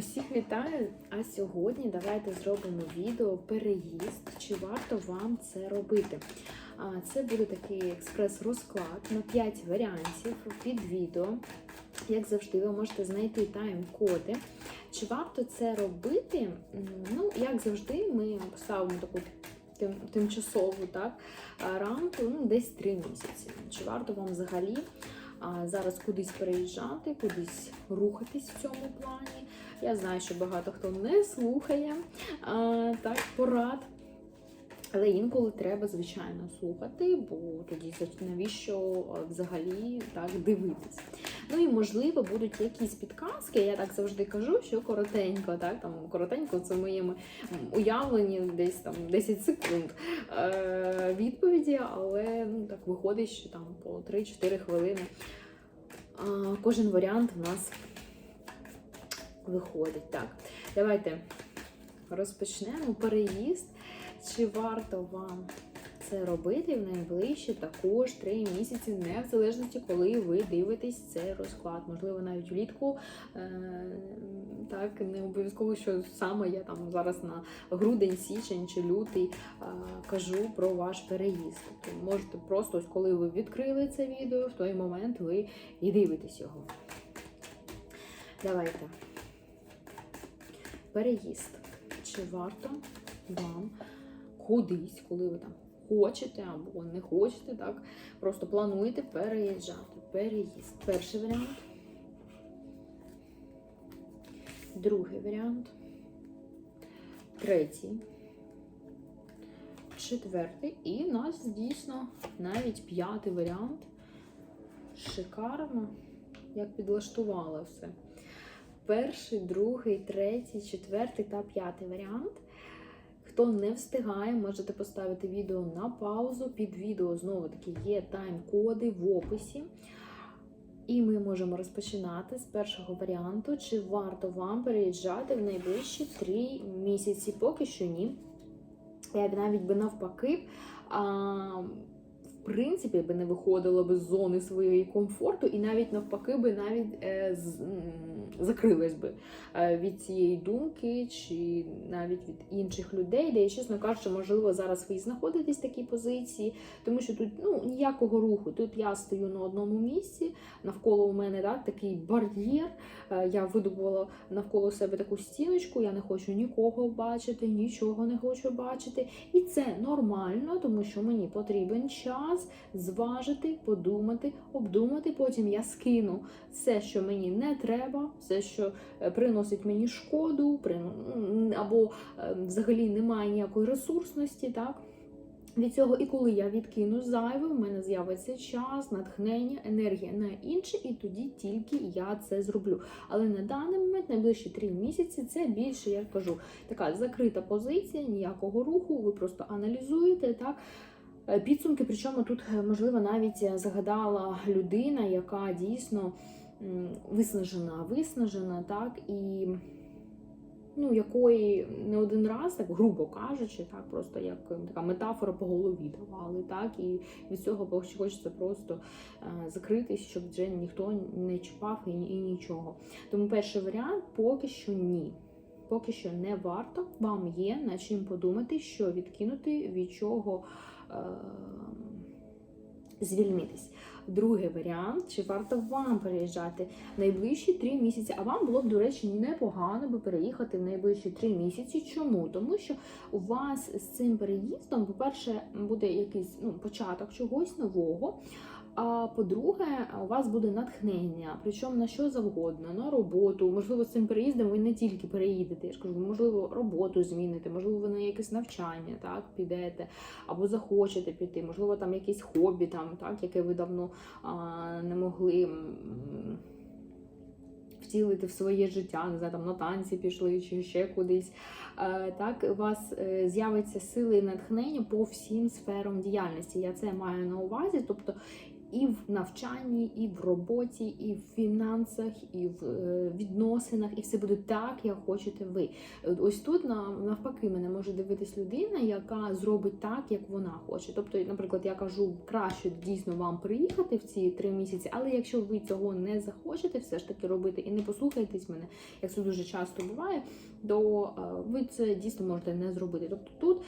Усіх вітаю! А сьогодні давайте зробимо відео переїзд, чи варто вам це робити. Це буде такий експрес-розклад на 5 варіантів під відео. Як завжди, ви можете знайти тайм-коди. Чи варто це робити? Ну, як завжди, ми поставимо таку тим, тимчасову так, рамку, ну, десь 3 місяці. Чи варто вам взагалі зараз кудись переїжджати, кудись рухатись в цьому плані? Я знаю, що багато хто не слухає так, порад. Але інколи треба, звичайно, слухати, бо тоді навіщо взагалі так дивитись. Ну і можливо будуть якісь підказки. Я так завжди кажу, що коротенько, так там коротенько це в моєму уявленні десь там 10 секунд е, відповіді, але ну так виходить, що там по 3-4 хвилини а, кожен варіант в нас виходить. Так, давайте розпочнемо переїзд. Чи варто вам це робити в найближчі також 3 місяці, не в залежності, коли ви дивитесь цей розклад. Можливо, навіть влітку. Е- так, не обов'язково, що саме я там зараз на грудень, січень чи лютий е- кажу про ваш переїзд. Тобто можете просто, ось коли ви відкрили це відео, в той момент ви і дивитесь його. Давайте. Переїзд. Чи варто вам кудись, коли ви там хочете або не хочете, так? Просто плануєте переїжджати. Переїзд. Перший варіант. Другий варіант. Третій. Четвертий. І в нас дійсно навіть п'ятий варіант. Шикарно, як підлаштувала все. Перший, другий, третій, четвертий та п'ятий варіант. Хто не встигає, можете поставити відео на паузу. Під відео знову таки є тайм-коди в описі. І ми можемо розпочинати з першого варіанту, чи варто вам переїжджати в найближчі три місяці. Поки що ні. Я б навіть би навпаки, принципі, би не виходила би з зони своєї комфорту, і навіть навпаки би навіть е, з, закрилась би е, від цієї думки, чи навіть від інших людей, де я, чесно кажучи, можливо, зараз ви знаходитесь в такій позиції, тому що тут ну, ніякого руху. Тут я стою на одному місці, навколо у мене так, такий бар'єр. Е, Я видобувала навколо себе таку стіночку, я не хочу нікого бачити, нічого не хочу бачити. І це нормально, тому що мені потрібен час зважити, подумати, обдумати. Потім я скину все, що мені не треба, все, що е, приносить мені шкоду, або е, взагалі немає ніякої ресурсності, так. Від цього, і коли я відкину зайве, в мене з'явиться час, натхнення, енергія на інше, і тоді тільки я це зроблю. Але на даний момент, найближчі три місяці, це більше, я кажу, така закрита позиція, ніякого руху. Ви просто аналізуєте так. Е, Підсумки, причому тут, е, можливо, навіть е, загадала людина, яка дійсно виснажена, виснажена, так, і ну, якої не один раз, так грубо кажучи, так, просто як е, така метафора по голові давали, так, і від цього хочеться просто закритись, щоб вже ніхто не чіпав і, і нічого. Тому перший варіант поки що ні. Поки що не варто, вам є над чим подумати, що відкинути, від чого е, звільнитись. Другий варіант, чи варто вам переїжджати найближчі три місяці? А вам було б, до речі, непогано би переїхати в найближчі три місяці. Чому? Тому що у вас з цим переїздом, по-перше, буде якийсь ну, початок чогось нового. А по-друге, у вас буде натхнення, причому на що завгодно, на роботу. Можливо, з цим переїздом ви не тільки переїдете, я ж кажу, можливо, роботу зміните, можливо, ви на якесь навчання так, підете, або захочете піти, можливо, там якесь хобі, там, так, яке ви давно а, не могли. Втілити в своє життя, не знаю, там на танці пішли чи ще кудись. Так, у вас е, з'явиться сили і натхнення по всім сферам діяльності. Я це маю на увазі. Тобто і в навчанні, і в роботі, і в фінансах, і в е, відносинах, і все буде так, як хочете ви. Ось тут на- навпаки мене може дивитись людина, яка зробить так, як вона хоче. Тобто, наприклад, я кажу, краще дійсно вам приїхати в ці три місяці, але якщо ви цього не захочете все ж таки робити і не послухаєтесь мене, як це дуже часто буває, то е, ви це дійсно можете не зробити. Тобто тут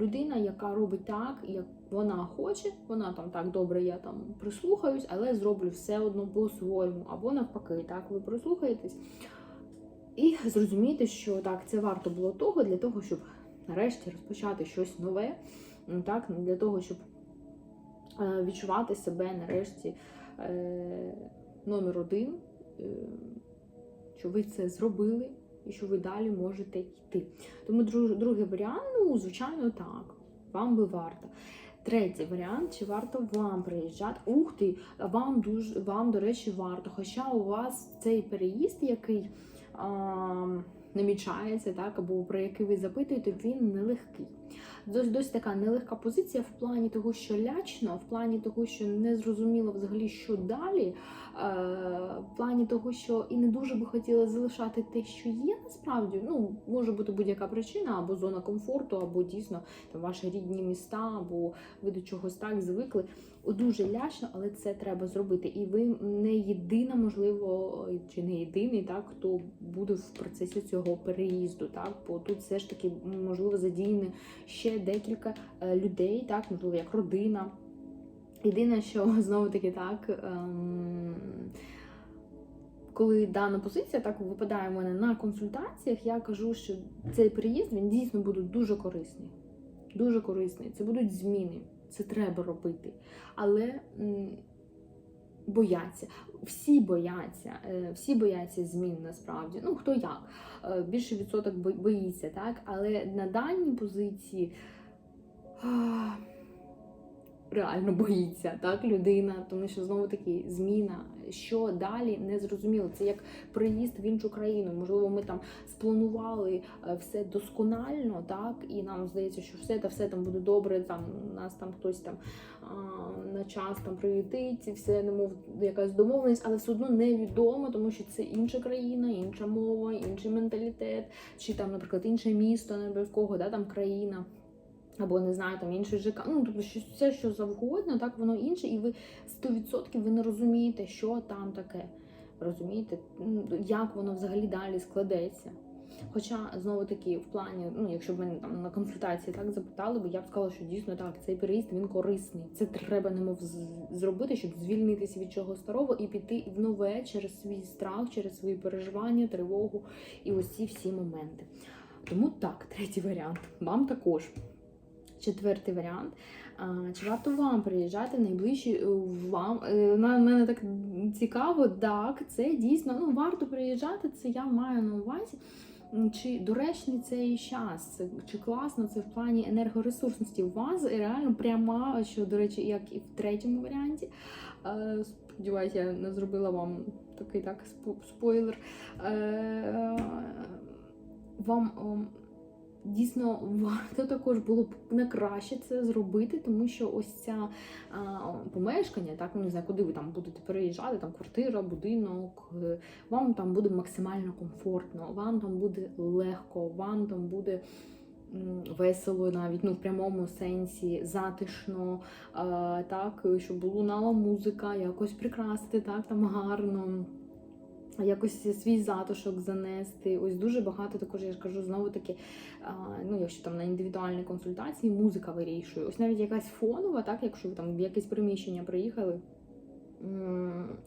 людина, яка робить так, як вона хоче, вона там так добре, я там прислухаюсь, але зроблю все одно по-своєму, або навпаки, так ви прислухаєтесь. І зрозумієте, що так, це варто було того для того, щоб нарешті розпочати щось нове, так, для того, щоб е, відчувати себе нарешті е, номер один, е, що ви це зробили і що ви далі можете йти. Тому другий варіант, ну, звичайно, так, вам би варто. Третій варіант, чи варто вам приїжджати? Ух ти, вам дуже вам, до речі, варто. Хоча у вас цей переїзд, який а, намічається, так, або про який ви запитуєте, він нелегкий. Досить така нелегка позиція в плані того, що лячно, в плані того, що не зрозуміло взагалі, що далі, е, в плані того, що і не дуже би хотіли залишати те, що є насправді. Ну, може бути будь-яка причина, або зона комфорту, або дійсно там ваші рідні міста, або ви до чогось так звикли. Дуже лячно, але це треба зробити. І ви не єдина, можливо, чи не єдиний, так хто буде в процесі цього переїзду. Так, бо тут все ж таки можливо задіяні ще декілька е, людей, так, можливо, як родина. Єдине, що знову таки так. Ем... Коли дана позиція так випадає в мене на консультаціях, я кажу, що цей переїзд він дійсно буде дуже корисний. Дуже корисний. Це будуть зміни, це треба робити. Але бояться. Всі бояться, е, всі бояться змін насправді. Ну хто як. Більший Більше відсоток боїться, так? Але на даній позиції. Реально боїться так людина, тому що знову таки зміна, що далі не зрозуміло. Це як приїзд в іншу країну. Можливо, ми там спланували е, все досконально, так і нам здається, що все та все там буде добре. Там нас там хтось там на час там приютить, і все немов якась домовленість, але все одно невідомо, тому що це інша країна, інша мова, інший менталітет, чи там, наприклад, інше місто, не обов'язково, да, там країна. Або не знаю, там інший ЖК, ну тобто що все, що завгодно, так воно інше, і ви 100% ви не розумієте, що там таке. Розумієте, як воно взагалі далі складеться. Хоча, знову таки, в плані, ну, якщо б мене там на консультації так запитали би, я б сказала, що дійсно так, цей переїзд він корисний. Це треба немов зробити, щоб звільнитися від чого старого і піти в нове через свій страх, через свої переживання, тривогу і ось всі моменти. Тому так, третій варіант. Вам також. Четвертий варіант. Чи варто вам приїжджати найближчі е, вам? е, На мене так цікаво, так, це дійсно ну, варто приїжджати, це я маю на увазі. Чи доречний цей час, чи класно це в плані енергоресурсності? У вас реально пряма, що, до речі, як і в третьому варіанті. Е, Сподіваюся, я не зробила вам такий так спойлер. Вам дійсно варто також було б на краще це зробити, тому що ось ця а, помешкання, так ну не знаю, куди ви там будете переїжджати, там квартира, будинок, е, вам там буде максимально комфортно, вам там буде легко, вам там буде. Весело навіть ну в прямому сенсі затишно, а, так щоб лунала музика, якось прикрасити так там гарно якось свій затишок занести. Ось дуже багато також, я ж кажу, знову таки, ну, якщо там на індивідуальній консультації музика вирішує. Ось навіть якась фонова, так, якщо ви там в якесь приміщення приїхали.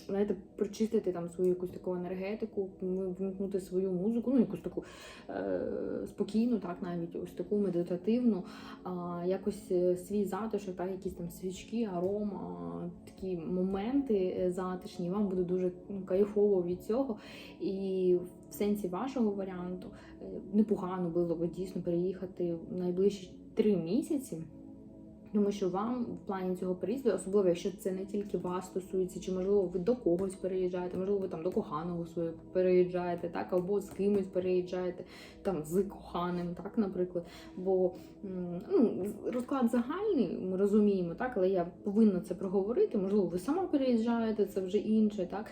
Знаєте, прочистити там свою якусь таку енергетику, вмкнути свою музику, ну якусь таку е, спокійну, так навіть ось таку медитативну, а, якось е, свій затишок, так, якісь там свічки, арома, такі моменти е, затишні. Вам буде дуже ну, кайфово від цього. І в сенсі вашого варіанту е, непогано було б дійсно переїхати в найближчі три місяці. Тому що вам в плані цього переїзду, особливо якщо це не тільки вас стосується, чи можливо ви до когось переїжджаєте, можливо, ви там до коханого свого переїжджаєте, так, або з кимось переїжджаєте, там з коханим, так, наприклад. Бо ну, розклад загальний, ми розуміємо, так, але я повинна це проговорити. Можливо, ви сама переїжджаєте, це вже інше, так.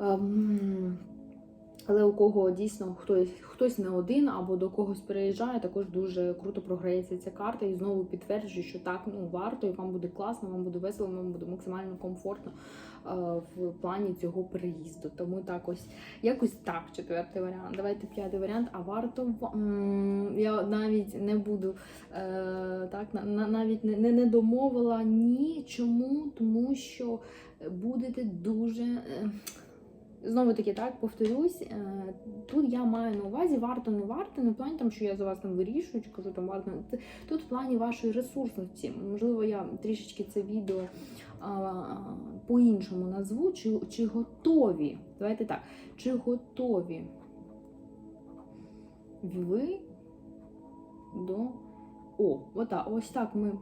Ем, але у кого дійсно хтось хтось не один або до когось переїжджає, також дуже круто програється ця карта і знову підтверджує, що так ну варто, і вам буде класно, вам буде весело, вам буде максимально комфортно е, в плані цього переїзду. Тому так ось якось так, четвертий варіант. Давайте п'ятий варіант. А варто в- м, я навіть не буду е, так, на- на- навіть не, не, не домовила ні. Чому? Тому що будете дуже. е, Знову таки, так повторюсь, е, тут я маю на увазі варто, не варто, не в плані там, що я за вас там вирішую, чи кажу там варто. Тут в плані вашої ресурсності. Можливо, я трішечки це відео а, по-іншому назву, чи, чи готові. Давайте так, чи готові ви до. О, ота, ось так ми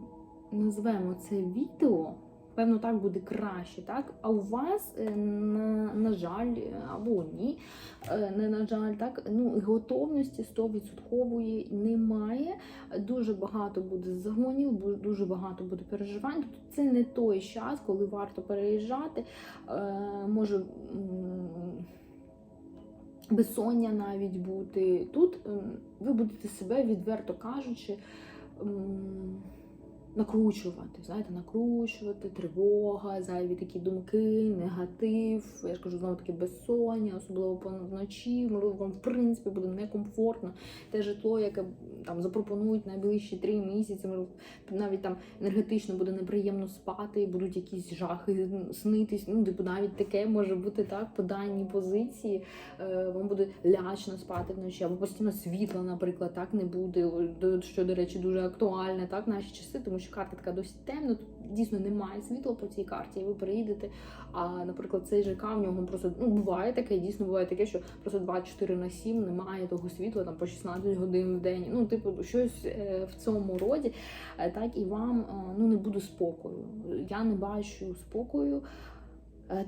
назвемо це відео. Певно, так буде краще, так? А у вас, е, на, на жаль, або ні, е, не на жаль, так, ну, готовності 100% немає. Дуже багато буде загонів, дуже багато буде переживань. Тобто це не той час, коли варто переїжджати. Е, Може безсоння навіть бути. Тут ви будете себе, відверто кажучи, накручувати, знаєте, накручувати, тривога, зайві такі думки, негатив. Я ж кажу, знову таки безсоння, особливо вночі. Можливо, вам в принципі буде некомфортно. Те житло, яке там запропонують найближчі три місяці, навіть там енергетично буде неприємно спати, будуть якісь жахи снитись. Ну, типу, навіть таке може бути так по даній позиції. Е, вам буде лячно спати вночі, або постійно світла, наприклад, так не буде. Що, до речі, дуже актуальне так, наші часи, тому що карта така досить темна. Тут дійсно немає світла по цій карті, і ви приїдете. А, наприклад, цей ЖК в нього просто ну буває таке, дійсно буває таке, що просто 24 на 7 немає того світла, там по 16 годин в день. Ну, типу, щось е, в цьому роді. Е, Так і вам е, ну не буде спокою. Я не бачу спокою.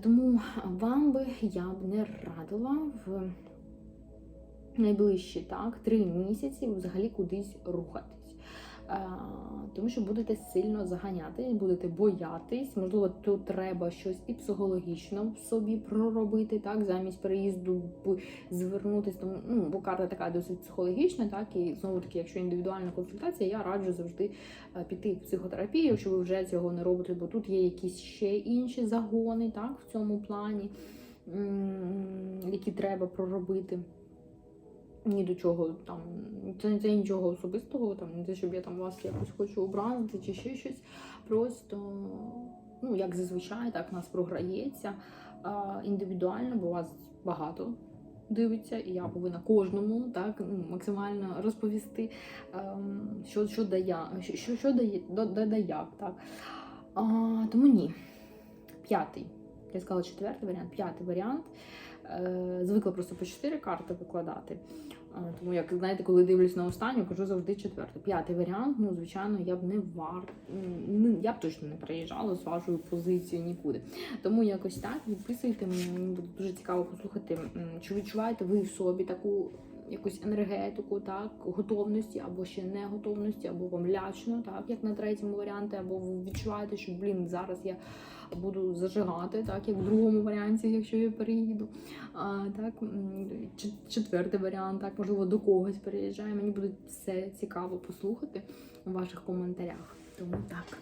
Тому вам би я б не радила в найближчі так, три місяці взагалі кудись рухатись. Е, Тому що будете сильно заганятись, будете боятись. Можливо, тут треба щось і психологічно в собі проробити, так, замість переїзду звернутися. Тому, ну, бо карта така досить психологічна, так, і знову таки, якщо індивідуальна консультація, я раджу завжди е, піти в психотерапію, якщо ви вже цього не робите, бо тут є якісь ще інші загони, так, в цьому плані, які треба проробити. Ні до чого там, це це нічого особистого, там не те, щоб я там вас якось хочу образити чи ще щось. Просто, ну як зазвичай, так нас програється а, індивідуально, бо вас багато дивиться, і я повинна кожному так ну, максимально розповісти, ем, що, що дає, що, що дає, да, да, да як, так. А, тому ні. П'ятий. Я сказала четвертий варіант, п'ятий варіант. Е, звикла просто по чотири карти викладати. Тому, як знаєте, коли дивлюсь на останню, кажу завжди четверту. П'ятий варіант, ну, звичайно, я б не вар... я б точно не приїжджала з вашою позицією нікуди. Тому якось так відписуйте мені, буде дуже цікаво послухати, чи відчуваєте ви в собі таку якусь енергетику, так, готовності, або ще не готовності, або вам лячно, так, як на третьому варіанті, або ви відчуваєте, що блін, зараз я буду зажигати, так, як в другому варіанті, якщо я переїду. А, так, четвертий варіант, так, можливо, до когось переїжджає. Мені буде все цікаво послухати у ваших коментарях. Тому так.